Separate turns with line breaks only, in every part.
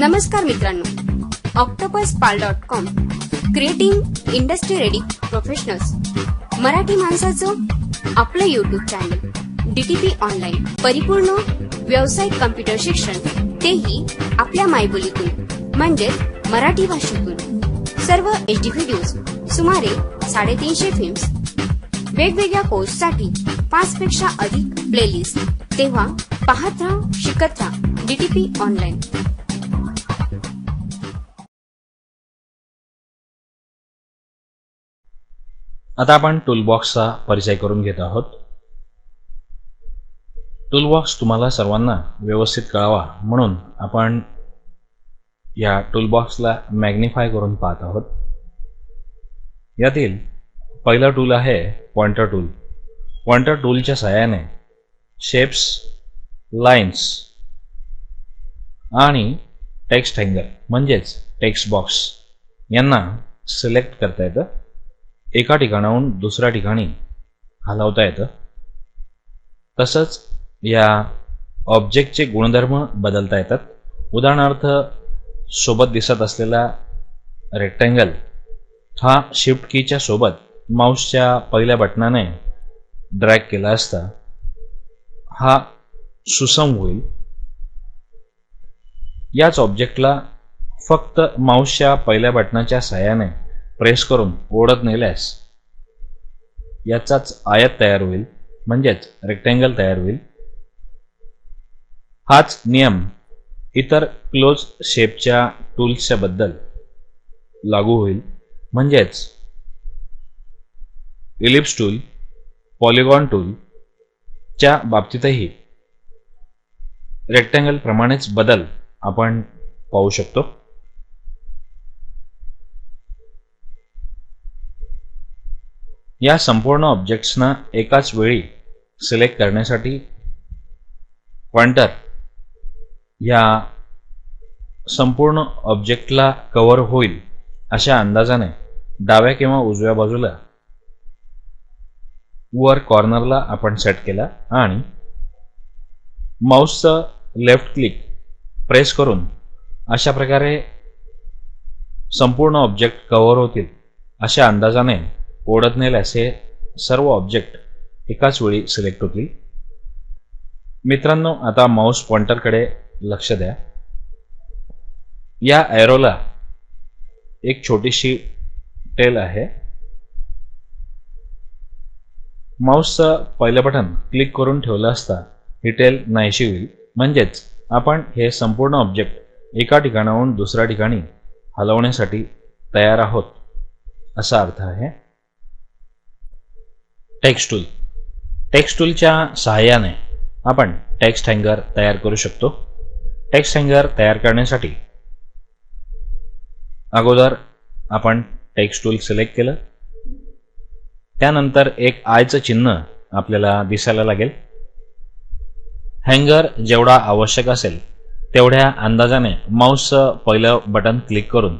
नमस्कार मित्रांनो. Octopus pal dot com creating industry ready professionals Marathi माणसाचं आपलं युट्यूब चॅनल डीटीपी ऑनलाईन परिपूर्ण व्यावसायिक कम्प्युटर शिक्षण तेही आपल्या मायबोलीतून म्हणजे मराठी भाषेतून. सर्व एचडी व्हिडिओज सुमारे साडेतीनशे फिल्म्स वेगवेगळ्या कोर्ससाठी पाच पेक्षा अधिक प्लेलिस्ट तेव्हा पाहत राहा शिकत राहा डीटीपी ऑनलाईन
आता आपण टूलबॉक्सचा परिचय करून घेत आहोत. टूलबॉक्स तुम्हाला सर्वांना व्यवस्थित कळावा म्हणून आपण या टूलबॉक्सला मॅग्निफाय करून पाहत आहोत. यातील पहिलं टूल आहे पॉइंटर टूल पॉइंटर टूलच्या सहाय्याने शेप्स लाईन्स आणि टेक्स्ट हँगर म्हणजेच टेक्स्ट बॉक्स यांना सिलेक्ट करता येतं. एका ठिकाणाहून दुसऱ्या ठिकाणी हलवता येतं. तसंच या ऑब्जेक्टचे गुणधर्म बदलता येतात. उदाहरणार्थ सोबत दिसत असलेला रेक्टँगल हा शिफ्ट कीच्या सोबत माऊसच्या पहिल्या बटनाने ड्रॅग केला असता हा सुसम होईल. याच ऑब्जेक्टला फक्त माऊसच्या पहिल्या बटनाच्या सहाय्याने प्रेस करून ओढत नेल्यास याचाच आयत तयार होईल म्हणजेच रेक्टँगल तयार होईल. हाच नियम इतर क्लोज शेपच्या टूल्सच्या बद्दल लागू होईल. म्हणजेच इलिप्स टूल पॉलिगॉन टूलच्या बाबतीतही रेक्टँगल प्रमाणेच बदल आपण पाहू शकतो. या संपूर्ण ऑब्जेक्ट्सना एकाच वेळी सिलेक्ट करण्यासाठी पॉइंटर या संपूर्ण ऑब्जेक्टला कव्हर होईल अशा अंदाजाने डाव्या किंवा उजव्या बाजूला वर कॉर्नरला आपण सेट केला आणि माऊसचं लेफ्ट क्लिक प्रेस करून अशा प्रकारे संपूर्ण ऑब्जेक्ट कव्हर होतील अशा अंदाजाने ओढत असे सर्व ऑब्जेक्ट एकाच वेळी सिलेक्ट होतील. मित्रांनो आता माऊस पॉइंटरकडे लक्ष द्या. या एरोला एक छोटीशी टेल आहे. माऊसचं पहिलं बटन क्लिक करून ठेवलं असता ही टेल नाहीशी होईल. म्हणजेच आपण हे संपूर्ण ऑब्जेक्ट एका ठिकाणाहून दुसऱ्या ठिकाणी हलवण्यासाठी तयार आहोत असा अर्थ आहे. टेक्स्ट टूल टेक्स्ट टूलच्या सहाय्याने आपण टेक्स्ट हँगर तयार करू शकतो. टेक्स्ट हँगर तयार करण्यासाठी अगोदर आपण टेक्स्ट टूल सिलेक्ट केलं. त्यानंतर एक आयचं चिन्ह आपल्याला दिसायला लागेल. हँगर जेवढा आवश्यक असेल तेवढ्या अंदाजाने माऊसचं पहिलं बटन क्लिक करून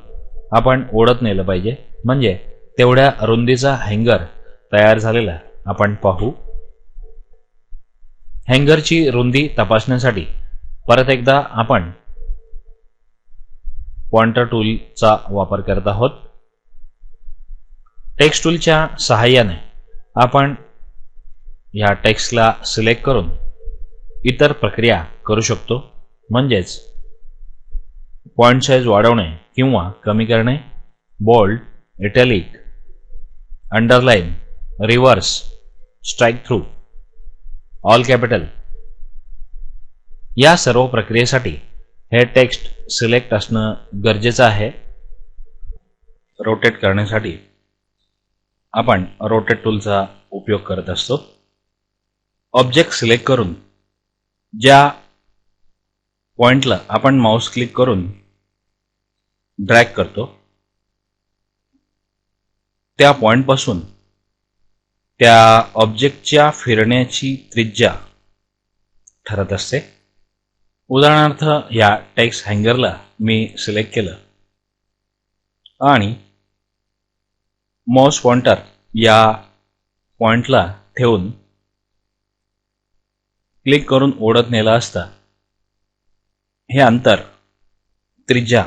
आपण ओढत नेलं पाहिजे. म्हणजे तेवढ्या रुंदीचा हँगर तयार झालेला आपण पाहू. हँगरची रुंदी तपासण्यासाठी परत एकदा आपण पॉइंटर टूलचा वापर करत आहोत. टेक्स्ट टूलच्या सहाय्याने आपण या टेक्स्टला सिलेक्ट करून इतर प्रक्रिया करू शकतो. म्हणजेच पॉइंट साईज वाढवणे किंवा कमी करणे bold italic underline reverse strike through all capital या सर्व प्रक्रियेसाठी हे टेक्स्ट सिलेक्ट असणं गरजेचं आहे. रोटेट करण्यासाठी आपण रोटेट टूलचा उपयोग करत असतो. ऑब्जेक्ट सिलेक्ट करून ज्या पॉइंटला आपण माऊस क्लिक करून ड्रॅग करतो त्या पॉइंटपासून त्या ऑब्जेक्टच्या फिरण्याची त्रिज्या. ठरत असते. उदाहरणार्थ या टॅक्स हँगरला मी सिलेक्ट केलं. आणि मॉस पॉइंटर या पॉइंटला ठेवून क्लिक करून ओढत नेला असता हे अंतर त्रिज्या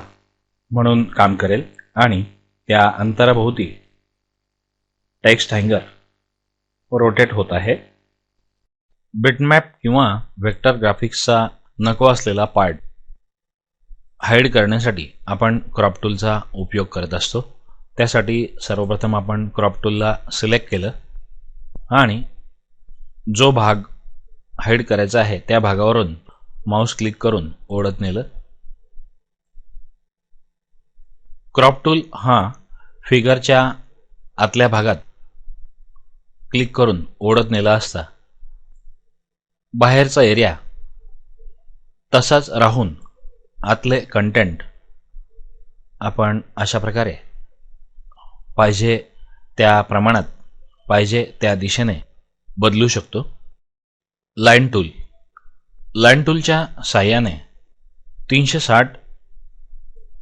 म्हणून काम करेल. आणि त्या अंतराभोवती टेक्स्ट हँगर रोटेट होत आहे. बिटमॅप किंवा व्हेक्टर ग्राफिक्सचा नको असलेला पार्ट हाईड करण्यासाठी आपण क्रॉप टूलचा उपयोग करत असतो. त्यासाठी सर्वप्रथम आपण क्रॉप टूलला सिलेक्ट केलं आणि जो भाग हाईड करायचा आहे त्या भागावरून माऊस क्लिक करून ओढत नेलं. क्रॉप टूल हा फिगरच्या आतल्या भागात क्लिक करून ओढत नेला असता. बाहेरचा एरिया तसाच राहून आतले कंटेंट आपण अशा प्रकारे पाहिजे त्या प्रमाणात पाहिजे त्या दिशेने बदलू शकतो. लाईन टूल लाईन टूलच्या साह्याने तीनशे साठ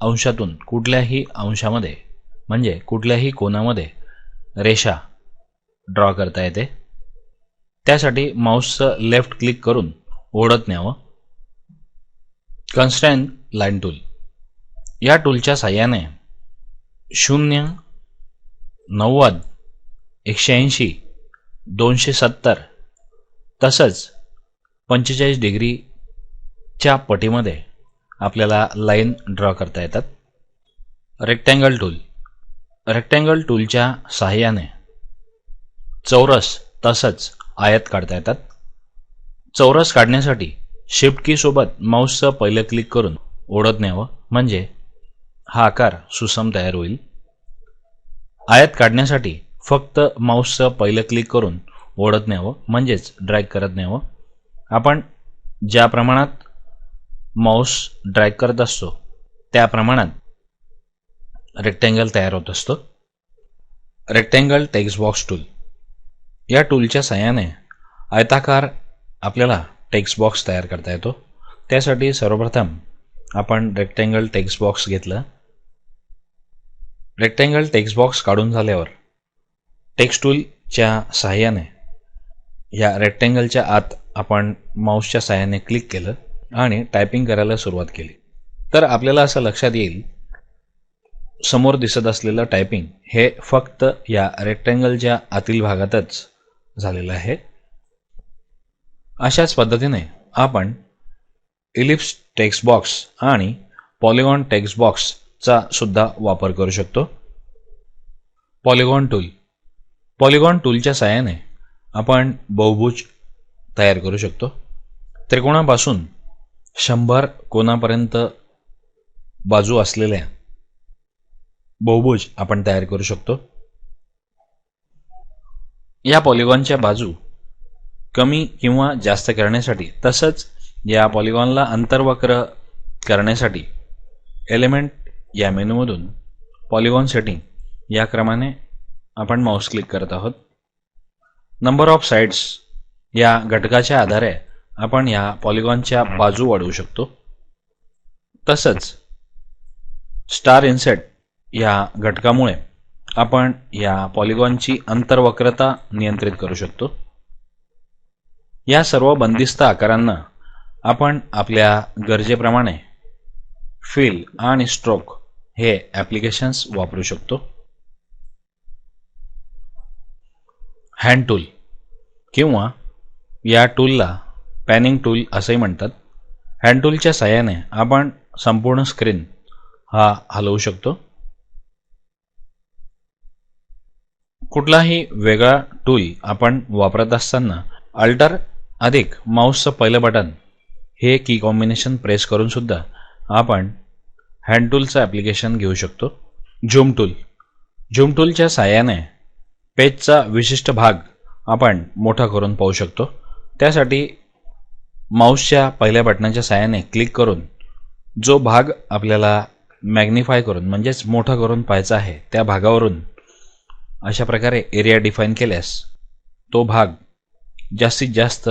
अंशातून कुठल्याही अंशामध्ये म्हणजे कुठल्याही कोणामध्ये रेषा ड्रॉ करता येते. त्यासाठी माऊसचं लेफ्ट क्लिक करून ओढत न्यावं. कन्स्टँट लाईन टूल या टूलच्या साह्याने शून्य नव्वद एकशे ऐंशी दोनशे सत्तर तसंच पंचेचाळीस डिग्रीच्या पटीमध्ये आपल्याला लाईन ड्रॉ करता येतात. रेक्टँगल टूल रेक्टँगल टूलच्या साहाय्याने चौरस तसंच आयत काढता येतात. चौरस काढण्यासाठी शिफ्ट की सोबत माऊसचं पहिलं क्लिक करून ओढत न्यावं. म्हणजे हा आकार सुसम तयार होईल. आयत काढण्यासाठी फक्त माऊसचं पहिलं क्लिक करून ओढत न्यावं. म्हणजेच ड्रॅग करत न्यावं. आपण ज्या प्रमाणात माऊस ड्रॅग करत असतो त्या प्रमाणात रेक्टँगल तयार होत असतो. रेक्टँगल टेक्स्ट बॉक्स टूल या टूलच्या सहाय्याने आयताकार आपल्याला टेक्स्ट बॉक्स तयार करता येतो. त्यासाठी सर्वप्रथम आपण रेक्टँगल टेक्स्ट बॉक्स घेतलं. रेक्टँगल टेक्स्ट बॉक्स काढून झाल्यावर टेक्स्ट टूलच्या सहाय्याने या रेक्टँगलच्या आत आपण माऊसच्या सहाय्याने क्लिक केलं आणि टायपिंग करायला सुरुवात केली. तर आपल्याला असं लक्षात येईल समोर दिसत असलेलं टायपिंग हे फक्त या रेक्टँगलच्या आतील भागातच झालेलं आहे. अशाच पद्धतीने आपण इलिप्स टेक्स्ट बॉक्स आणि पॉलिगॉन टेक्स्ट बॉक्सचा सुद्धा वापर करू शकतो. पॉलिगॉन टूल पॉलिगॉन टूलच्या सहाय्याने आपण बहुभुज तयार करू शकतो. त्रिकोणापासून शंभर कोणापर्यंत बाजू असलेल्या बहुभुज आपण तयार करू शकतो. या पॉलिगॉनच्या बाजू कमी किंवा जास्त करण्यासाठी तसंच या पॉलिगॉनला अंतर्वक्र करण्यासाठी एलिमेंट या मेनूमधून पॉलिगॉन सेटिंग या क्रमाने आपण माऊस क्लिक करत आहोत. नंबर ऑफ साईड्स या घटकाच्या आधारे आपण या पॉलिगॉनच्या बाजू वाढवू शकतो. तसंच स्टार इन्सेट या घटकामुळे आपण या पॉलिगॉनची अंतर्वक्रता नियंत्रित करू शकतो. या सर्व बंदिस्त आकारांना आपण आपल्या गरजेप्रमाणे फिल आणि स्ट्रोक हे ॲप्लिकेशन्स वापरू शकतो. हँड टूल किंवा या टूलला पॅनिंग टूल असंही म्हणतात. हँड टूलच्या साह्याने आपण संपूर्ण स्क्रीन हा हलवू शकतो. कुठलाही वेगळा टूल आपण वापरत असताना अल्टर अधिक माऊसचं पहिलं बटन हे की कॉम्बिनेशन प्रेस करूनसुद्धा आपण हँड टूलचं ॲप्लिकेशन घेऊ शकतो. झूम टूल झूम टूलच्या साह्याने पेजचा विशिष्ट भाग आपण मोठा करून पाहू शकतो. त्यासाठी माऊसच्या पहिल्या बटनाच्या साह्याने क्लिक करून जो भाग आपल्याला मॅग्निफाय करून म्हणजेच मोठा करून पाहायचा आहे त्या भागावरून अशा प्रकारे एरिया डिफाईन केल्यास तो भाग जास्तीत जास्त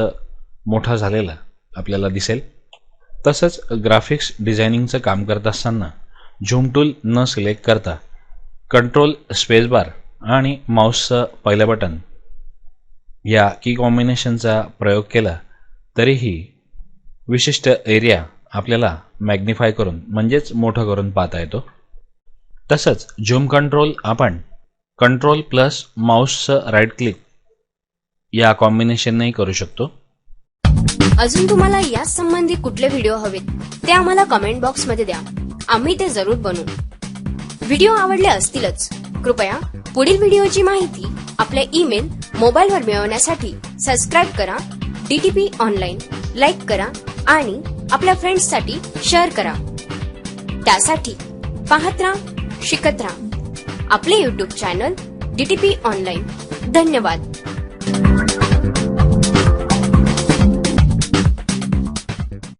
मोठा झालेला आपल्याला दिसेल. तसंच ग्राफिक्स डिझायनिंगचं काम करत असताना झूम टूल न सिलेक्ट करता कंट्रोल स्पेसबार आणि माऊसचं पहिलं बटन या की कॉम्बिनेशनचा प्रयोग केला तरीही विशिष्ट एरिया आपल्याला मॅग्निफाय करून म्हणजेच मोठं करून पाहता येतो. तसंच झूम कंट्रोल आपण कंट्रोल प्लस माऊसचं राईट क्लिक या कॉम्बिनेशननेही करू शकतो.
अजून तुम्हाला या संबंधी कुठले व्हिडिओ हवेत ते आम्हाला कमेंट बॉक्समध्ये द्या. आम्ही ते जरूर बनवू. व्हिडिओ आवडले असतीलच कृपया पुढील व्हिडिओची माहिती आपल्या ईमेल मोबाईलवर मिळवण्यासाठी सबस्क्राईब करा डीटीपी ऑनलाईन लाईक करा आणि आपल्या फ्रेंड्ससाठी शेअर करा. त्यासाठी पाहत राहा शिकत राहा. आपले युट्यूब चॅनल डीटीपी ऑनलाईन धन्यवाद.